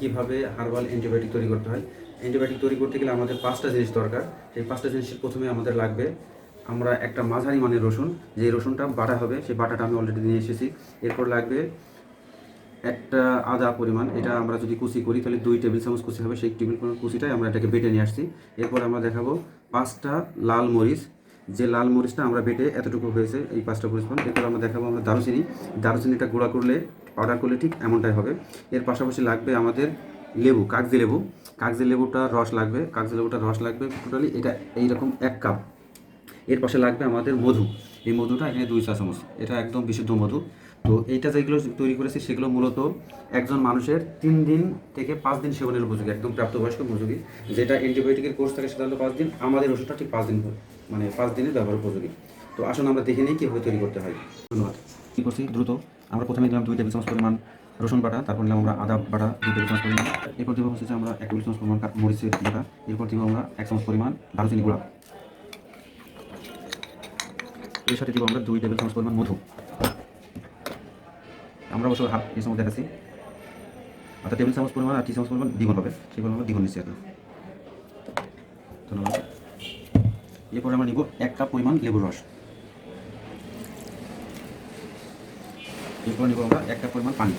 কীভাবে herbal antibiotic তৈরি করতে হয়। অ্যান্টিবায়োটিক তৈরি করতে গেলে আমাদের পাঁচটা জিনিস দরকার। সেই পাঁচটা জিনিসের প্রথমে আমাদের লাগবে আমরা একটা মাঝারি মানের রসুন। যে রসুনটা বাটা হবে, সেই বাটাটা আমি অলরেডি নিয়ে এসেছি। এরপর লাগবে একটা আদা পরিমাণ। এটা আমরা যদি কুচি করি, তাহলে দুই টেবিল চামচ কুচি হবে। সেই টেবিল কুচিটাই আমরা এটাকে বেটে নিয়ে আসছি। এরপর আমরা দেখাবো পাঁচটা লাল মরিচ। যে লাল মরিচটা আমরা বেটে এতটুকু হয়েছে, এই পাঁচটা পরিমাণ এরপর আমরা দেখাবো আমরা দারুচিনি। দারুচিনিটা গুঁড়া করলে অর্ডার করলে ঠিক এমনটাই হবে। এর পাশাপাশি লাগবে আমাদের লেবু, কাগজি লেবু। কাগজি লেবুটার রস লাগবে, কাগজি লেবুটার রস লাগবে টোটালি এটা এইরকম এক কাপ এর পাশে লাগবে আমাদের মধু। এই মধুটা এখানে দুই চা চামচ। এটা একদম বিশুদ্ধ মধু। তো এইটা যেগুলো তৈরি করেছি, সেগুলো মূলত একজন মানুষের তিন দিন থেকে পাঁচ দিন সেবনের উপযোগী, একদম প্রাপ্তবয়স্ক উপযোগী। যেটা অ্যান্টিবায়োটিকের কোর্স থাকে, সেটা হলো পাঁচ দিন। আমাদের ওষুধটা ঠিক পাঁচ দিন হয়। মানে পাঁচ দিনের ব্যবহার উপযোগী। তো আসুন আমরা দেখে নিই কীভাবে তৈরি করতে হয়। ধন্যবাদ। কী করছি? দ্রুত। আমরা প্রথমে দিলাম দুই টেবিল চামচ পরিমাণ রসুন বাটা, তারপর নিলাম আমরা আদা বাটা, দুই টেবিল চামচ পরিমাণ। এরপর দিব হচ্ছে আমরা এক টেবিল চামচ পরিমাণ মরিচের বাটা। এরপর দিব আমরা এক চামচ পরিমাণ দারুচিনি গুঁড়া। এর সাথে দিব আমরা দুই টেবিল চামচ পরিমাণ মধু। আমরা অবশ্য হাফ টি চামচ দেখাচ্ছি। অর্থাৎ টেবিল চামচ পরিমাণ আর টি চামচ পরিমাণ দ্বিগুণ হবে। সেই পরিমাণ দ্বিগুণ নিচ্ছি এখন ধন্যবাদ। এরপর আমরা নিব এক কাপ পরিমাণ লেবুর রস। এরপর নিব আমরা এক কাপ পরিমাণ পানি।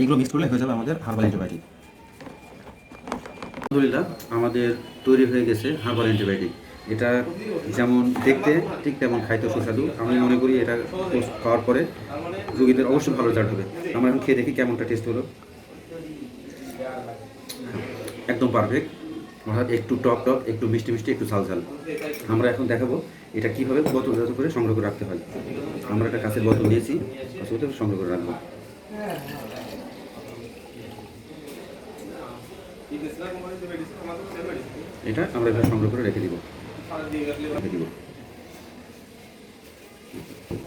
এইগুলো মিক্স করলে হয়ে যাবে আমাদের হার্বাল অ্যান্টিবায়োটিক আলহামদুলিল্লাহ, আমাদের তৈরি হয়ে গেছে হার্বাল অ্যান্টিবায়োটিক এটা যেমন দেখতে ঠিক তেমন খাইতে সুস্বাদু। আমি মনে করি এটা খাওয়ার পরে রুগীদের অবশ্যই ভালো রেজাল্ট হবে। আমরা এখন খেয়ে দেখি কেমনটা টেস্ট হলো। একদম পারফেক্ট অর্থাৎ একটু টক টক, একটু মিষ্টি মিষ্টি, একটু ঝাল ঝাল। আমরা এখন দেখাবো এটা কীভাবে বোতল যাতে করে সংগ্রহ করে রাখতে হয়। আমরা একটা কাছের বোতল নিয়েছি বোতল সংগ্রহ করে রাখব। এটা আমরা এভাবে সংগ্রহ করে রেখে দিব। রেখে দিব।